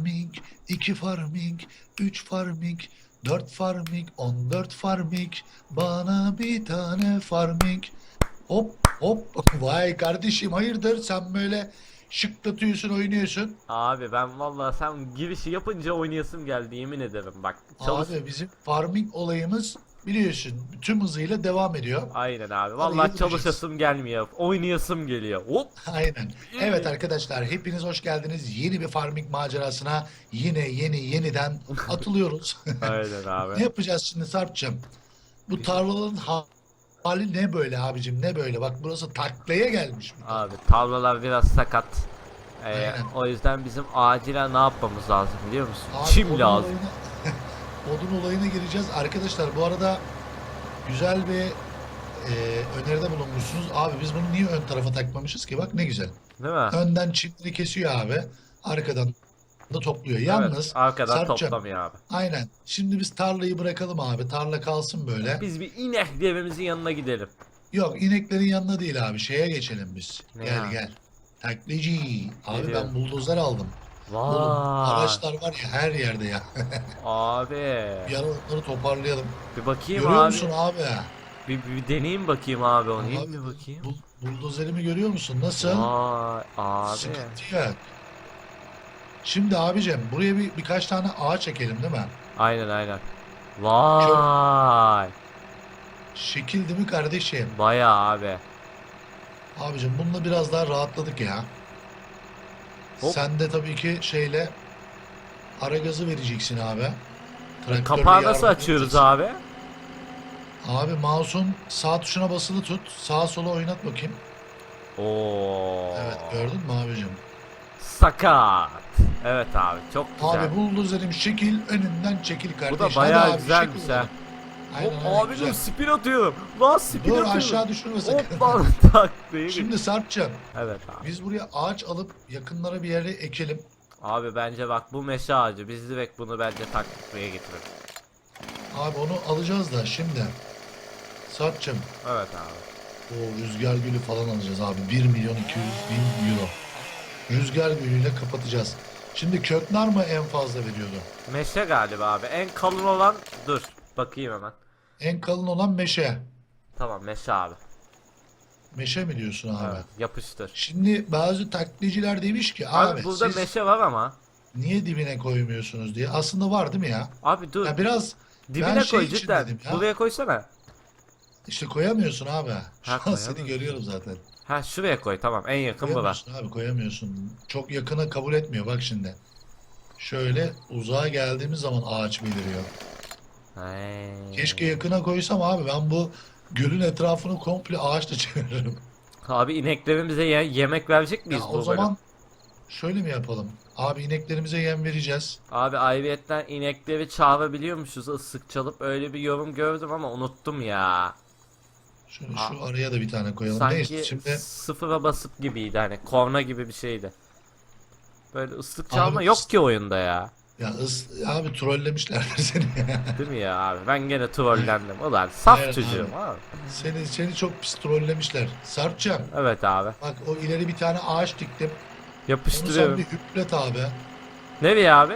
farming, iki farming, üç farming, dört farming, on dört farming, bana bir tane farming. Hop hop vay kardeşim hayırdır sen böyle şıklatıyorsun oynuyorsun. Abi ben vallahi sen girişi yapınca oynayasım geldi yemin ederim bak. Çalış... Abi bizim farming olayımız biliyorsun tüm hızıyla devam ediyor. Aynen abi. Vallahi çalışasım gelmiyor. Oynayasım geliyor. Hop. Aynen. Evet arkadaşlar hepiniz hoş geldiniz. Yeni bir farming macerasına yine yeni yeniden atılıyoruz. Aynen ne abi. yapacağız şimdi Sarp'cığım? Bu tarlaların ha- hali ne böyle abicim ne böyle? Bak burası taklaya gelmiş. Abi tarlalar biraz sakat. Ee, Aynen. o yüzden bizim acilen ne yapmamız lazım biliyor musun? Abi, Çim lazım. olayına- odun olayına gireceğiz. Arkadaşlar bu arada güzel bir e, öneride bulunmuşsunuz. Abi biz bunu niye ön tarafa takmamışız ki? Bak ne güzel. Değil mi? Önden çimleri kesiyor abi. Arkadan da topluyor. Yalnız arkadan Sarp'cığım, toplamıyor abi. aynen. Şimdi biz tarlayı bırakalım abi. Tarla kalsın böyle. Biz bir inek devemizin yanına gidelim. Yok ineklerin yanına değil abi. Şeye geçelim biz. Ne gel ya? gel. Taklacı. Abi Geliyor. ben buldozer aldım. Oğlum Vay. araçlar var ya her yerde ya. Abi. Bir ara onları toparlayalım. Bir bakayım Görüyor abi. musun abi? Bir, bir deneyeyim bakayım abi onu. Abi, mi bakayım? Bul, buldozerimi görüyor musun? Nasıl? Vay abi. Sıkıntı yok. Şimdi abicim buraya bir birkaç tane ağaç ekelim değil mi? Aynen aynen. Vay. Şekil değil mi kardeşim? Bayağı abi. Abicim bununla biraz daha rahatladık ya. Hop. Sen de tabii ki şeyle ara gazı vereceksin abi. Traktörle Kapağı nasıl yardım açıyoruz edeceksin. abi? Abi mouse'un sağ tuşuna basılı tut. Sağa sola oynat bakayım. Oo. Evet gördün mü abicim? Sakat. Evet abi çok güzel. Abi buldozerim şekil önünden çekil. Bu da Hadi bayağı abi, güzelmiş şekil ha. Aynen Hop, öyle, abi güzel. dur spin atıyorum. Lan spin Dur atıyorum. aşağı düşürme sakın. Hop lan taklayı Şimdi Sarp'cığım Evet abi. biz buraya ağaç alıp yakınlara bir yere ekelim. Abi bence bak bu meşe ağacı. Biz direkt bunu bence taklaya getirelim. Abi onu alacağız da şimdi. Sarp'cığım Evet abi. o rüzgar gülü falan alacağız abi. 1 milyon 200 bin euro. Rüzgar gülüyle kapatacağız. Şimdi köknar mı en fazla veriyordu? Meşe galiba abi. En kalın olan dur. Bakayım hemen. En kalın olan meşe. Tamam meşe abi. Meşe mi diyorsun abi? Evet yapıştır. Şimdi bazı taklitçiler demiş ki Abi, abi, burada siz meşe var ama. niye dibine koymuyorsunuz diye. Aslında var değil mi ya? Abi dur. Ya biraz Dibine şey koy için cidden. dedim ya. Buraya koysana. işte koyamıyorsun abi. Şu an koyamıyorsun. seni görüyorum zaten. Ha şuraya koy tamam en yakın bu da. Koyamıyorsun abi koyamıyorsun. Çok yakına kabul etmiyor bak şimdi. Şöyle uzağa geldiğimiz zaman ağaç beliriyor. Hey. Keşke yakına koysam abi ben bu gölün etrafını komple ağaçla çeviririm. Abi ineklerimize ye- yemek verecek miyiz Ya bu o bölüm? zaman şöyle mi yapalım? Abi ineklerimize yem vereceğiz. Abi ayrıyetten inekleri çağırabiliyormuşuz ıslık çalıp öyle bir yorum gördüm ama unuttum ya. Şöyle şu araya da bir tane koyalım. Sanki Neyse şimdi sıfıra basıp gibiydi hani korna gibi bir şeydi. Böyle ıslık çalma Abi, yok ki oyunda ya. Ya ıs, abi trollemişlerdir seni. Değil mi ya abi? Ben gene trollendim. Ulan saf Evet çocuğum abi. abi. seni seni çok pis trollemişler. Sarpcan Evet abi. bak o ileri bir tane ağaç diktim. Onu sen Yapıştırıyorum. bir hüplet abi. Nereye abi?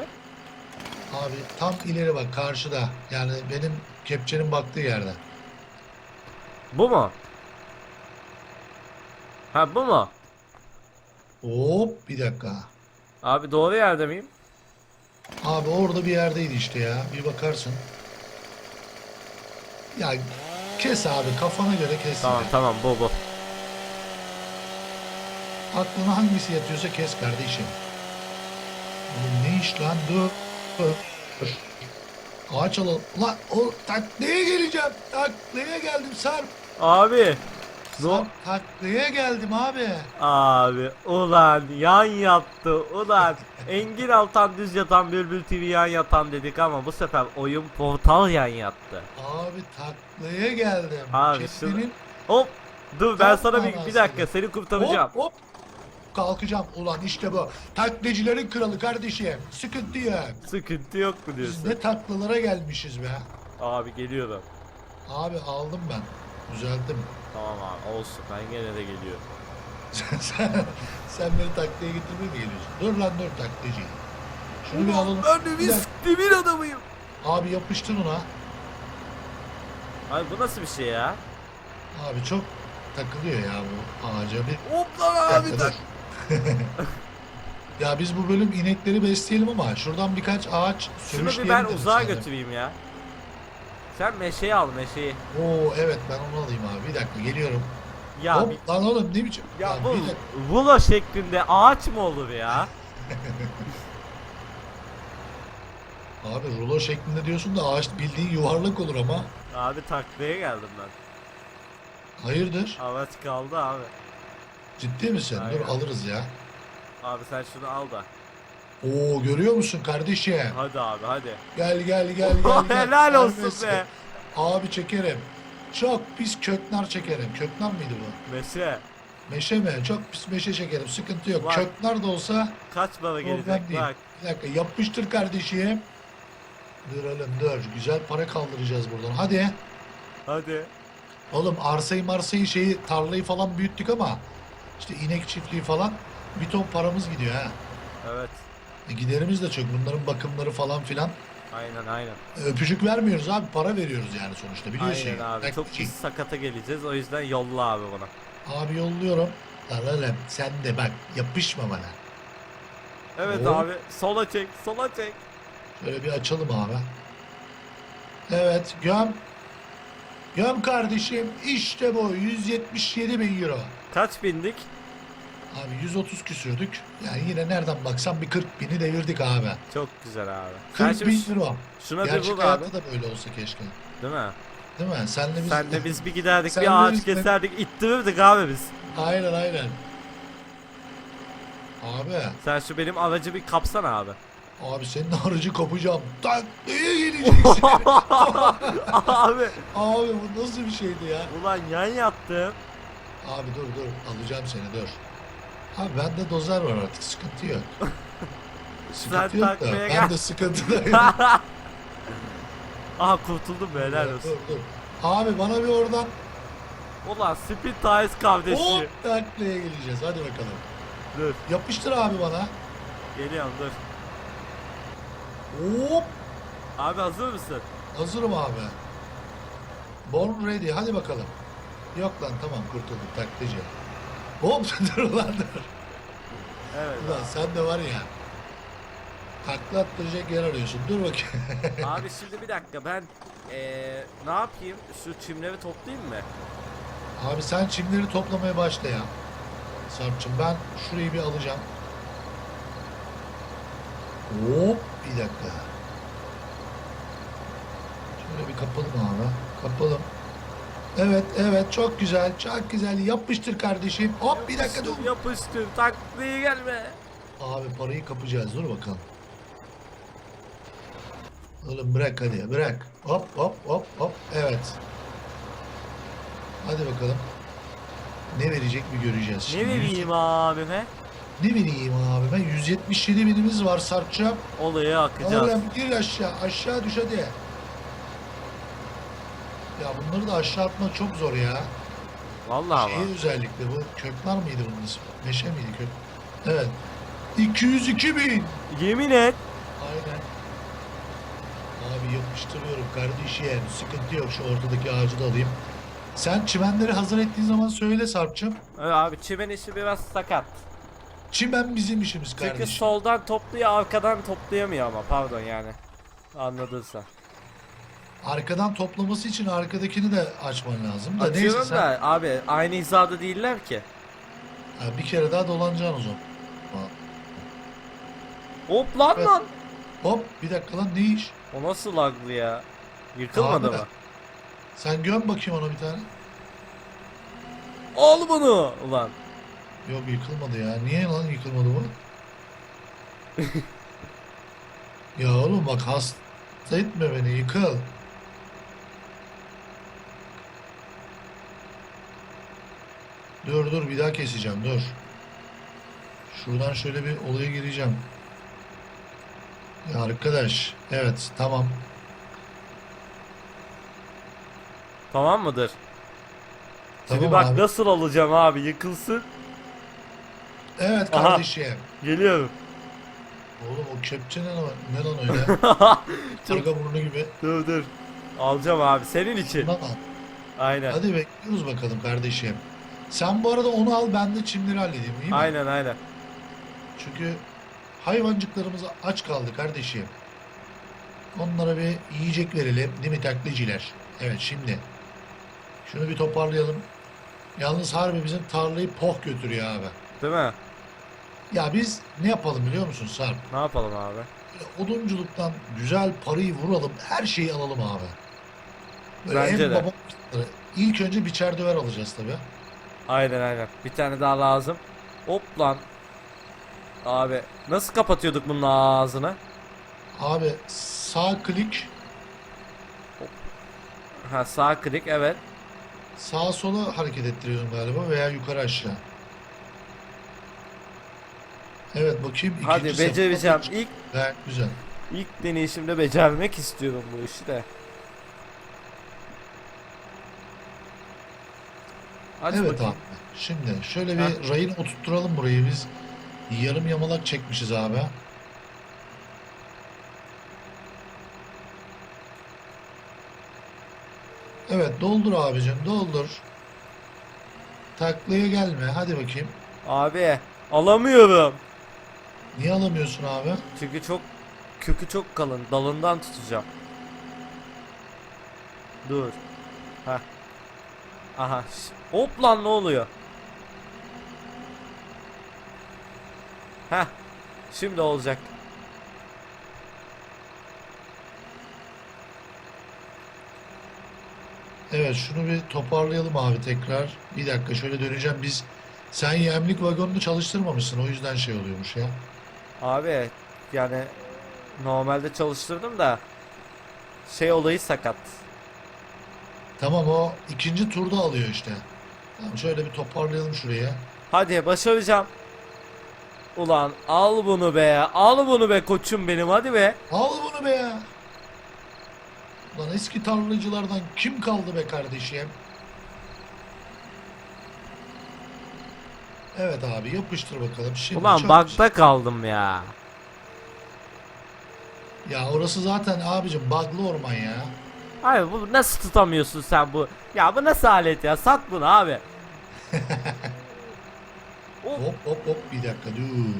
Abi tam ileri bak karşıda. Yani benim kepçenin baktığı yerde. Bu mu? Ha bu mu? Hop bir dakika. Abi doğru yerde miyim? Abi orada bir yerdeydi işte ya. Bir bakarsın. Ya kes abi kafana göre kes. Tamam tamam bu bu. Aklına hangisi yatıyorsa kes kardeşim. Oğlum ne iş lan dur. Dur. Ağaç alalım. Lan o taklaya geleceğim. Taklaya geldim Sarp. Abi. Sarp taklaya geldim abi. Abi ulan yan yattı ulan Engin Altan düz yatan Bülbül TV yan yatan dedik ama bu sefer oyun portal yan yattı. Abi taklaya geldim. Abi Kesmenin Hop dur ben sana bir, bir dakika seni kurtaracağım. hop hop. Kalkacağım. Ulan işte bu. Taklacıların kralı kardeşim. Sıkıntı yok. Sıkıntı yok mu Biz diyorsun? ne taklalara gelmişiz be. Abi geliyorum. Abi aldım ben. Düzelttim. Tamam abi olsun ben gene de geliyorum. sen, sen beni taklaya getirmeye mi geliyorsun? Dur lan dur taklacı. Şunu bir alalım. Ben de Bir dakika. demir adamıyım. Abi yapıştır ona. Abi bu nasıl bir şey ya? Abi çok takılıyor ya bu ağaca bir. Hop lan abi tak. ya biz bu bölüm inekleri besleyelim ama şuradan birkaç ağaç Şunu bir ben uzağa götüreyim ya. Sen meşeyi al meşeyi. Oo evet ben onu alayım abi. Bir dakika geliyorum. Ya Hop bir- lan oğlum ne biçim? ya Lan bu bir dakika. şeklinde ağaç mı olur ya? Abi rulo şeklinde diyorsun da ağaç bildiğin yuvarlak olur ama. Abi taklaya geldim ben. Hayırdır? Ağaç kaldı abi. Ciddi misin? Aynen. Dur alırız ya. Abi sen şunu al da. Oo görüyor musun kardeşim? Hadi abi hadi. Gel gel gel gel. gel. Helal olsun Vermesin. be. Abi çekerim. Çok pis köknar çekerim. Köknar mıydı bu? Meşe. Meşe mi? Çok pis meşe çekerim. Sıkıntı yok. Var. Köknar da olsa Kaç problem gelecek değil. bak. Bir dakika yapıştır kardeşim. Dur oğlum dur. Güzel para kaldıracağız buradan. Hadi. Hadi. Oğlum arsayı marsayı şeyi tarlayı falan büyüttük ama işte inek çiftliği falan bir ton paramız gidiyor ha. Evet. E, giderimiz de çok. Bunların bakımları falan filan. Aynen aynen. Öpücük vermiyoruz abi. Para veriyoruz yani sonuçta biliyorsun. Aynen abi. Çok şey, pis sakata geleceğiz. O yüzden yolla abi buna. Abi yolluyorum. Oğlum sen de bak yapışma bana. Evet Oo. abi. Sola çek. Sola çek. Şöyle bir açalım abi. Evet göm. Göm kardeşim. İşte bu. 177 bin euro. Kaç bindik? Abi 130 küsürdük. Yani yine nereden baksan bir 40 bini devirdik abi. Çok güzel abi. Sen 40 şimdi bin ş- euro. şuna bir Gerçek vur abi. hayatta da böyle olsa keşke. Değil mi? Değil mi? Senle biz... Sen de biz bir giderdik Sen bir ağaç biz keserdik ittirirdik abi biz. Aynen aynen. Abi. Sen şu benim aracı bir kapsana abi. Abi senin aracı kapacağım. Tak neye geleceksin? abi. abi bu nasıl bir şeydi ya? Ulan yan yattım. Abi dur dur alacağım seni dur. Abi bende dozer var artık sıkıntı yok. Sıkıntı Sen yok da takmaya ben gel. de sıkıntıdayım. Aha kurtuldum be helal olsun. dur dur. Abi bana bir oradan Ulan Spin Ties kardeşi. hop taklaya geleceğiz hadi bakalım. Dur. Yapıştır abi bana. Geliyorum dur. Hop Abi hazır mısın? hazırım abi. Born ready hadi bakalım. Yok lan tamam kurtulduk taklacı. Hop dur ulan dur. Evet. Ulan sen de var ya. Takla attıracak yer arıyorsun. Dur bakayım. Abi şimdi bir dakika ben eee ne yapayım? Şu çimleri toplayayım mı? Abi sen çimleri toplamaya başla ya. Sarp'cığım ben şurayı bir alacağım. Hop bir dakika. Şöyle bir kapalım abi. Kapalım. Evet evet çok güzel çok güzel yapıştır kardeşim. Hop bir dakika dur. Yapıştır, taklaya gelme. Abi parayı kapacağız dur bakalım. Oğlum bırak hadi bırak. Hop hop hop hop. Evet. Hadi bakalım. Ne verecek bir göreceğiz. Ne Şimdi vereyim abime? Ne vereyim abi ben 177 binimiz var Sarp'cığım. Olayı akacağız. Oğlum gir aşağı aşağı düş hadi. Ya bunları da aşağı atmak çok zor ya. Vallahi Şey ama. özellikle bu köknar mıydı bunun ismi? Meşe miydi kök? Evet. 202 bin. Yemin et. Aynen. Abi yapıştırıyorum kardeşim. Sıkıntı yok şu ortadaki ağacı da alayım. Sen çimenleri hazır ettiğin zaman söyle Sarp'cığım. Evet abi çimen işi biraz sakat. Çimen bizim işimiz Çünkü kardeşim. soldan topluyor arkadan toplayamıyor ama pardon yani. Anladınsa. Arkadan toplaması için arkadakini de açman lazım da neyse Açıyorum sen da abi aynı hizada değiller ki. Ha, bir kere daha dolanacaksın o zaman. Hop lan Evet. lan. Hop bir dakika lan ne iş? O nasıl laglı ya? Yıkılmadı Abi. mı? Sen göm bakayım ona bir tane. Al bunu ulan. Yok yıkılmadı ya. Niye lan yıkılmadı bu? ya oğlum bak hasta etme beni yıkıl. Dur dur bir daha keseceğim dur. Şuradan şöyle bir olaya gireceğim. Ya arkadaş evet tamam. Tamam mıdır? Şimdi Tamam bak abi. nasıl alacağım abi yıkılsın. Evet Aha. kardeşim. Geliyorum. Oğlum o kepçe ne lan, ne lan öyle? Karga burnu gibi. dur dur. Alacağım abi senin için. Aynen. Hadi bekliyoruz bakalım kardeşim. Sen bu arada onu al ben de çimleri halledeyim iyi mi? Aynen aynen. Çünkü hayvancıklarımız aç kaldı kardeşim. Onlara bir yiyecek verelim değil mi takliciler? Evet şimdi. Şunu bir toparlayalım. Yalnız harbi bizim tarlayı poh götürüyor abi. Değil mi? Ya biz ne yapalım biliyor musun Sarp? Ne yapalım abi? Böyle odunculuktan güzel parayı vuralım. Her şeyi alalım abi. Böyle Bence en de. baba İlk önce biçer döver alacağız tabii. Aynen aynen. Bir tane daha lazım. Hop lan. Abi nasıl kapatıyorduk bunun ağzını? Abi sağ klik Ha sağ klik evet. sağa sola hareket ettiriyorsun galiba veya yukarı aşağı. Evet bakayım. Hadi becereceğim. İlk Gayet güzel. ilk deneyişimde becermek istiyorum bu işi de. Aç evet bakayım. abi. Şimdi şöyle bir rayını oturtturalım burayı biz. Yarım yamalak çekmişiz abi. Evet doldur abicim doldur. Taklaya gelme hadi bakayım. Abi alamıyorum. Niye alamıyorsun abi? Çünkü çok kökü çok kalın. Dalından tutacağım. Dur. Heh. Aha. Hop lan ne oluyor? Heh. Şimdi olacak. Evet şunu bir toparlayalım abi tekrar. Bir dakika şöyle döneceğim. Biz sen yemlik vagonunu çalıştırmamışsın o yüzden şey oluyormuş ya. Abi yani normalde çalıştırdım da şey olayı sakat. Tamam o ikinci turda alıyor işte. Tamam şöyle bir toparlayalım şuraya. Hadi başaracağım. Ulan al bunu be. Al bunu be koçum benim hadi be. Al bunu be ya. Lan eski tarlacılardan kim kaldı be kardeşim? Evet abi yapıştır bakalım. Şimdi Ulan bakta kaldım ya. Ya orası zaten abicim bug'lı orman ya. Abi bu nasıl tutamıyorsun sen bu? Ya bu nasıl alet ya? Sat bunu abi. Hop, Hop hop hop bir dakika dur.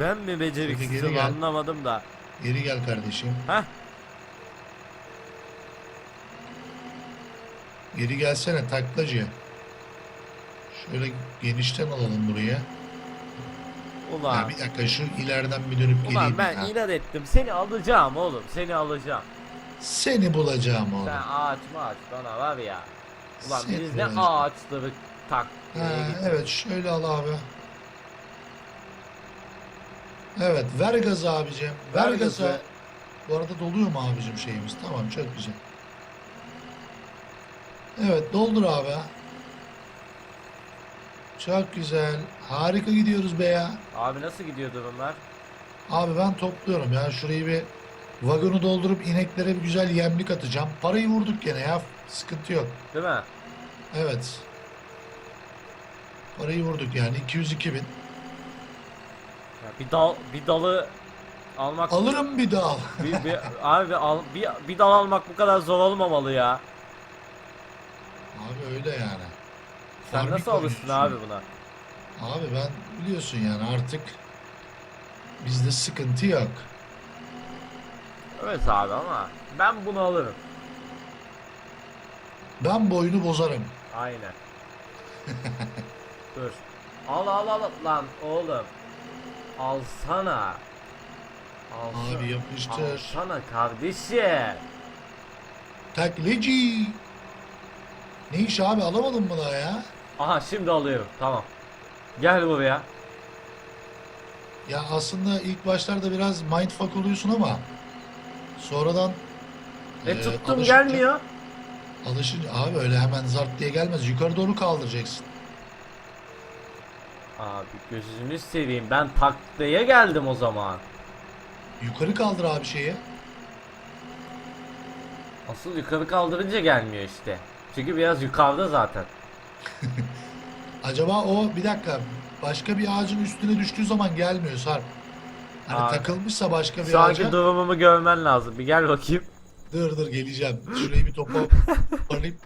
ben mi beceriksizim gel. anlamadım da. Geri gel kardeşim. Heh. Geri gelsene taklacı. Şöyle genişten alalım buraya. Ulan. Ya bir dakika şu ileriden bir dönüp Ulan geleyim. ben ya. inat ettim. Seni alacağım oğlum. Seni alacağım. Seni bulacağım oğlum. Sen ağaç mı ağaç bana var ya. Ulan Seni biz ne bulacağım. ağaçları tak. Ha, evet şöyle al abi. Evet ver gazı abicim. Ver, Ver gazı. gazı. Bu arada doluyor mu abicim şeyimiz? Tamam çok güzel. Evet doldur abi. Çok güzel. Harika gidiyoruz be ya. Abi nasıl gidiyor durumlar? Abi ben topluyorum ya. Şurayı bir vagonu doldurup ineklere bir güzel yemlik atacağım. Parayı vurduk gene ya. Sıkıntı yok. Değil mi? Evet. Parayı vurduk yani 202 bin. Ya bir dal bir dalı almak Alırım bir dal. bir, bir, abi al bir, bir dal almak bu kadar zor olmamalı ya. Abi öyle yani. Sen Farming nasıl oynuyorsun. abi buna? Abi ben biliyorsun yani artık bizde sıkıntı yok. Evet abi ama ben bunu alırım. Ben bu oyunu bozarım. Aynen. Dur. Al al al lan oğlum. Alsana. Alsana. Abi yapıştır. Alsana kardeşim. Takleci. Ne iş abi alamadın mı daha ya? Aha şimdi alıyorum. Tamam. Gel buraya. Ya aslında ilk başlarda biraz mindfuck oluyorsun ama sonradan E e, tuttum alışınca- gelmiyor. Alışınca abi öyle hemen zart diye gelmez. Yukarı doğru kaldıracaksın. Abi gözünü seveyim. Ben taklaya geldim o zaman. Yukarı kaldır abi şeyi. Asıl yukarı kaldırınca gelmiyor işte. Çünkü biraz yukarıda zaten. Acaba o bir dakika başka bir ağacın üstüne düştüğü zaman gelmiyor Sarp. Hani Abi. takılmışsa başka bir Şu anki ağaca. durumumu görmen lazım. Bir gel bakayım. Dur dur geleceğim. Şurayı bir toparlayayım.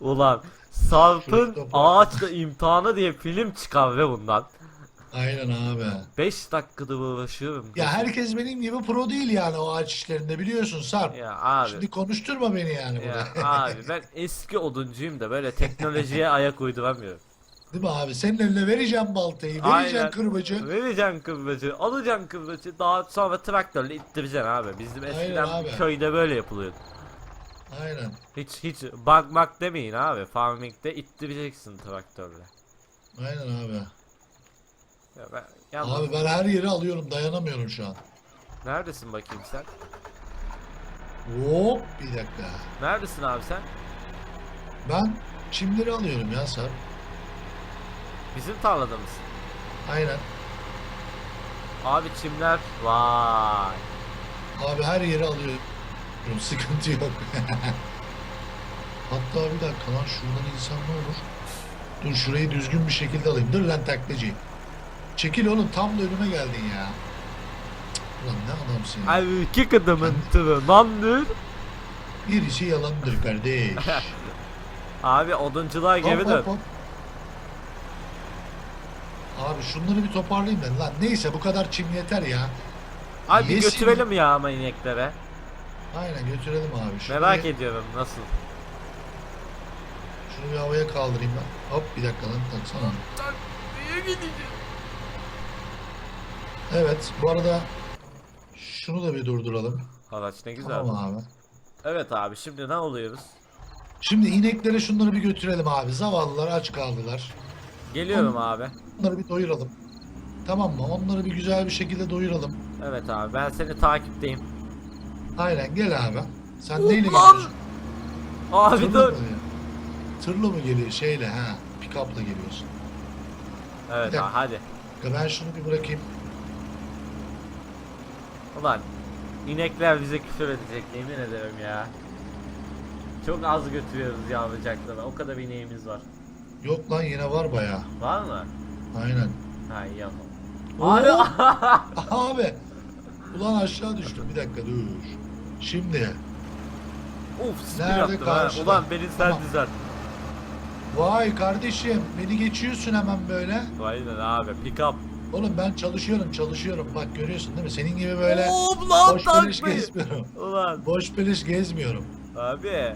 Ulan Sarp'ın Şurada bak. ağaçla imtihanı diye film çıkar ve bundan. Aynen abi. 5 dakikada uğraşıyorum. Ya herkes benim gibi pro değil yani o ağaç işlerinde biliyorsun Sarp. Ya abi. Şimdi konuşturma beni yani Ya burada. abi ben eski oduncuyum da böyle teknolojiye ayak uyduramıyorum. Değil mi abi? Senin eline vereceğim baltayı, vereceğim Aynen. kırbacı. Vereceksin kırbacı, alacaksın kırbacı, daha sonra traktörle ittireceksin abi. Bizim eskiden abi. köyde böyle yapılıyordu. Aynen. Hiç hiç bakmak demeyin abi. Farming'de ittireceksin traktörle. Aynen abi. Ya ben, yalnız, Abi ben her yeri alıyorum dayanamıyorum şu an. neredesin bakayım sen? Hop bir dakika. Neredesin abi sen? Ben çimleri alıyorum ya Sarp. Bizim tarlada mısın? Aynen. Abi çimler. Vay. Abi her yeri alıyorum. Sıkıntı yok. Hatta bir dakika lan şuradan insan ne olur? Dur şurayı düzgün bir şekilde alayım. Dur lan taklacı. Çekil oğlum tam da önüme geldin ya. Cık, Ulan ne adamsın ya. Erkek adamın tırmandır. Birisi yalandır kardeş. Abi odunculuğa hop, geri dön. hop, hop. Abi şunları bir toparlayayım ben lan. Neyse bu kadar çim yeter ya. Abi Yesin. götürelim ya ama ineklere. Aynen götürelim abi. Şunu Merak bir, ediyorum nasıl. Şunu bir havaya kaldırayım ben. Hop bir dakika lan taksana. Evet bu arada şunu da bir durduralım. Araç ne güzel. Tamam abi. Evet abi şimdi ne oluyoruz? Şimdi ineklere şunları bir götürelim abi. Zavallılar aç kaldılar. Geliyorum abi. Onları bir doyuralım. Tamam mı? Onları bir güzel bir şekilde doyuralım. Evet abi ben seni takipteyim. Aynen gel abi. Sen neyle Ulan! geliyorsun? Abi Tırla dur. mı? Tırla mı geliyor? Şeyle ha. Pick-up'la geliyorsun. Evet Bir abi hadi. Ya Ben şunu bir bırakayım. Ulan inekler bize küfür edecek yemin ederim ya. Çok az götürüyoruz yavrucaklara. O kadar ineğimiz var. Yok lan yine var baya. Var mı? Aynen. Ha iyi ama. Abi Abi. Ulan aşağı düştüm. Bir dakika dur. Şimdi. Uf spin Nerede attım ha. karşıda? Ulan beni sen Tamam. düzelt. Vay kardeşim. Beni geçiyorsun hemen böyle. Aynen abi pick up. Oğlum ben çalışıyorum çalışıyorum. Bak görüyorsun değil mi? Senin gibi böyle Hop lan boş beleş tanklayı. gezmiyorum. Ulan Boş beleş gezmiyorum. abi.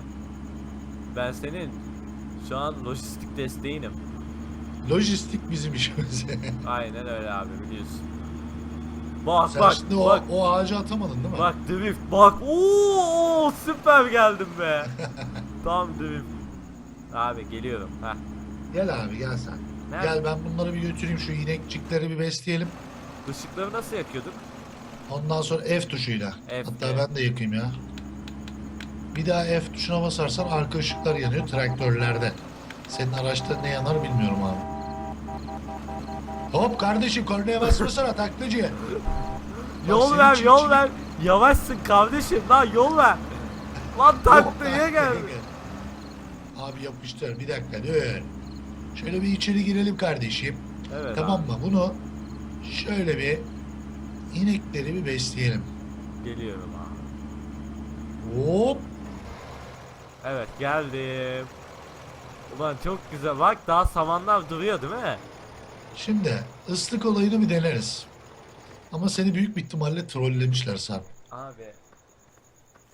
Ben senin şu an lojistik desteğinim. Lojistik bizim işimiz. Aynen öyle abi biliyorsun. Bak Sen bak şimdi o, bak. o ağacı atamadın değil mi? Bak drift bak. Oo süper geldim be. Tam drift. Abi geliyorum. Heh. Gel abi gel sen. Nerede? Gel ben bunları bir götüreyim şu inekçikleri bir besleyelim. Işıkları nasıl yakıyorduk? Ondan sonra F tuşuyla. F, Hatta F. ben de yakayım ya. Bir daha F tuşuna basarsan arka ışıklar yanıyor traktörlerde. Senin araçta ne yanar bilmiyorum abi. Hop kardeşim kornaya basmasana taklacı. Yol ver yol ver. Yavaşsın kardeşim lan yol ver. Lan taklaya gel. Abi yapıştır bir dakika dur. Şöyle bir içeri girelim kardeşim. Evet Tamam abi, mı? Bunu şöyle bir inekleri bir besleyelim. Geliyorum abi. Hop. Evet geldim. Ulan çok güzel. Bak daha samanlar duruyor değil mi? Şimdi ıslık olayını bir deneriz. Ama seni büyük bir ihtimalle trollemişler Sarp. Abi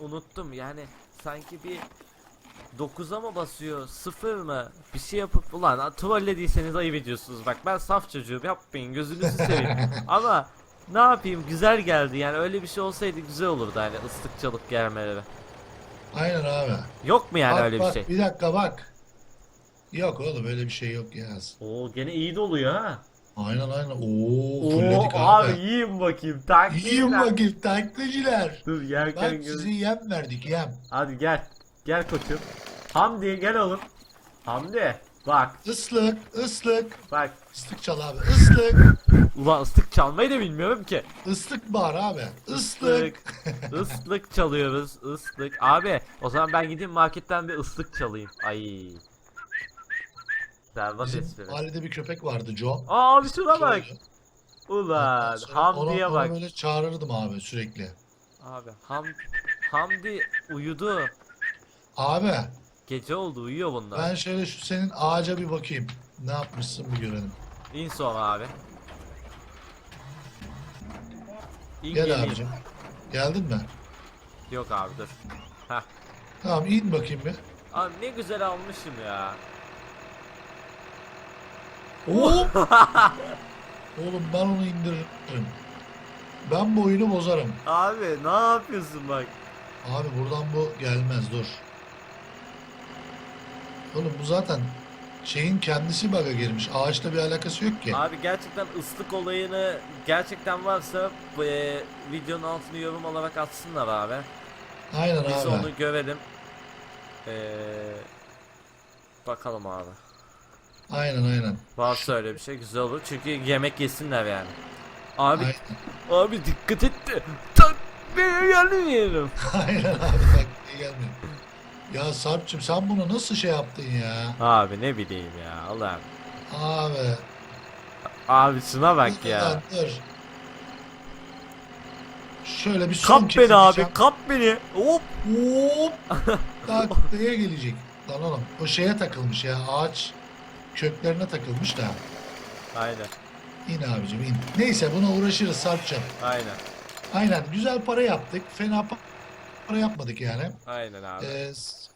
unuttum yani sanki bir 9'a mı basıyor 0 mı bir şey yapıp ulan trollediyseniz ayıp ediyorsunuz bak ben saf çocuğum yapmayın gözünüzü seveyim ama ne yapayım güzel geldi yani öyle bir şey olsaydı güzel olurdu hani ıslıkçılık gelmeleri Aynen abi. yok mu yani bak, öyle bak, bir şey Bir dakika bak. Yok oğlum öyle bir şey yok ya. Oo gene iyi doluyor ha Aynen aynen. Oo, Oo fulledik abi abi. yiyeyim bakayım takip Yiyin bakayım taklacılar. dur yerken Bak size yem verdik yem. hadi gel gel koçum Hamdi gel oğlum Hamdi bak Islık, ıslık. bak Islık çal abi. Islık. Ulan ıslık çalmayı da bilmiyorum ki. Islık bağır abi. Islık. Islık çalıyoruz. ıslık. Abi o zaman ben gideyim marketten bir ıslık çalayım. Ay. Berbat Bizim espri. mahallede bir köpek vardı Joe. Aa abi şuna bak. Joe'ydu. Ulan Sonra Hamdi'ye ona- bak. ona böyle çağırırdım abi sürekli. Abi Ham Hamdi uyudu. Abi Gece oldu uyuyor bunlar. ben şöyle şu senin ağaca bir bakayım. Ne yapmışsın bir görelim. İn sonra abi. İn Gel geleyim. abicim. Geldin mi? Yok abi dur. Heh. Tamam in bakayım bir. Abi ne güzel almışım ya. Hop! Oğlum ben onu indiririm. Ben bu oyunu bozarım. Abi ne yapıyorsun bak. Abi buradan bu gelmez dur. Oğlum bu zaten şeyin kendisi bug'a girmiş. Ağaçla bir alakası yok ki. Abi gerçekten ıslık olayını gerçekten varsa bu e, videonun altına yorum olarak atsınlar abi. Aynen Biz abi. onu görelim. Ee, bakalım abi. Aynen aynen. Varsa öyle bir şey güzel olur. Çünkü yemek yesinler yani. Abi Aynen. abi dikkat et de tak bir gelmeyelim. Aynen abi bak iyi gelmiyor. Ya Sarp'cığım sen bunu nasıl şey yaptın ya? Abi ne bileyim ya Allah'ım. Abi. Abi şuna bak ya. Dur. Şöyle bir son Kap beni abi kap beni. Hop. Hop. Tak neye gelecek? Lan oğlum o şeye takılmış ya ağaç köklerine takılmış da. Aynen İn abicim in. Neyse buna uğraşırız Sarp'cığım. aynen. Aynen güzel para yaptık. Fena pa- para yapmadık yani. Aynen abi. Ee,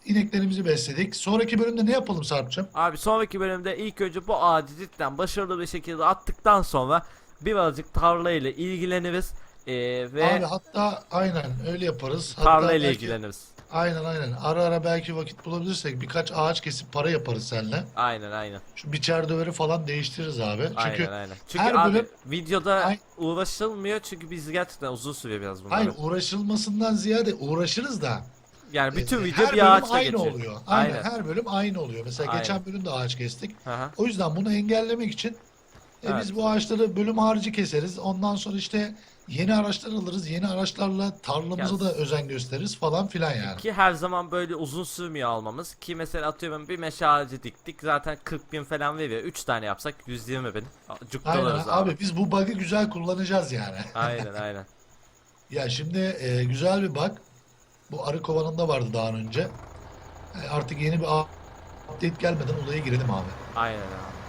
ineklerimizi besledik. Sonraki bölümde ne yapalım Sarp'cığım? Abi sonraki bölümde ilk önce bu ağacı cidden başarılı bir şekilde attıktan sonra birazcık tarla ile ilgileniriz. Ee, ve Abi hatta aynen öyle yaparız. Hatta tarla ile belki- ilgileniriz. Aynen aynen. Ara ara belki vakit bulabilirsek birkaç ağaç kesip para yaparız seninle. Aynen aynen. Şu biçer döveri falan değiştiririz abi. Çünkü aynen aynen. Çünkü her abi bölüm- videoda Ay- uğraşılmıyor çünkü biz gerçekten uzun sürüyor biraz bunlar. hayır uğraşılmasından ziyade uğraşırız da. Yani bütün e, video her bir bölüm ağaçla aynı geçiyor. oluyor. Aynen, Aynen. her bölüm aynı oluyor. Mesela Aynen. geçen bölüm de ağaç kestik. Hı. O yüzden bunu engellemek için e, Evet. biz bu ağaçları bölüm harici keseriz. Ondan sonra işte yeni araçlar alırız. Yeni araçlarla tarlamızı Ya- da özen gösteririz falan filan yani. Ki her zaman böyle uzun sürmüyor almamız. Ki mesela atıyorum bir meşe ağacı diktik zaten 40 bin falan veriyor. 3 tane yapsak 120 bin. Aynen abi. abi. biz bu bug'ı güzel kullanacağız yani. Aynen aynen. Ya şimdi e, güzel bir bug. Bu arı kovanında vardı daha önce. E, artık yeni bir update gelmeden olaya girelim abi. Aynen abi.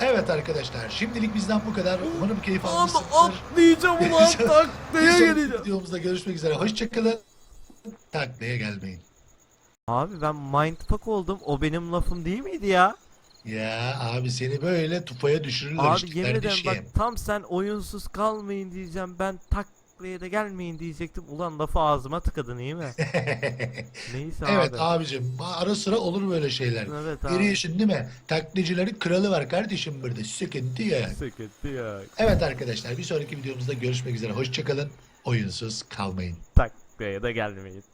Evet arkadaşlar şimdilik bizden bu kadar. Umarım keyif Ama almışsınızdır. atlayacağım ulan taklaya geleceğim. videomuzda görüşmek üzere. Hoşçakalın. Taklaya gelmeyin. Abi ben mindfuck oldum. O benim lafım değil miydi ya? Ya abi seni böyle tufaya düşürürler Abi işte yemin ederim bak tam sen oyunsuz kalmayın diyeceğim. Ben taklaya da gelmeyin diyecektim. Ulan lafı ağzıma tıkadın iyi mi? Neyse evet abi. abicim ara sıra olur böyle şeyler. Evet abi. Görüyorsun değil mi? Taklacıların kralı var kardeşim burada. Sıkıntı yok. Sıkıntı yok. Evet arkadaşlar bir sonraki videomuzda görüşmek üzere. Hoşçakalın. Oyunsuz kalmayın. Taklaya da gelmeyin.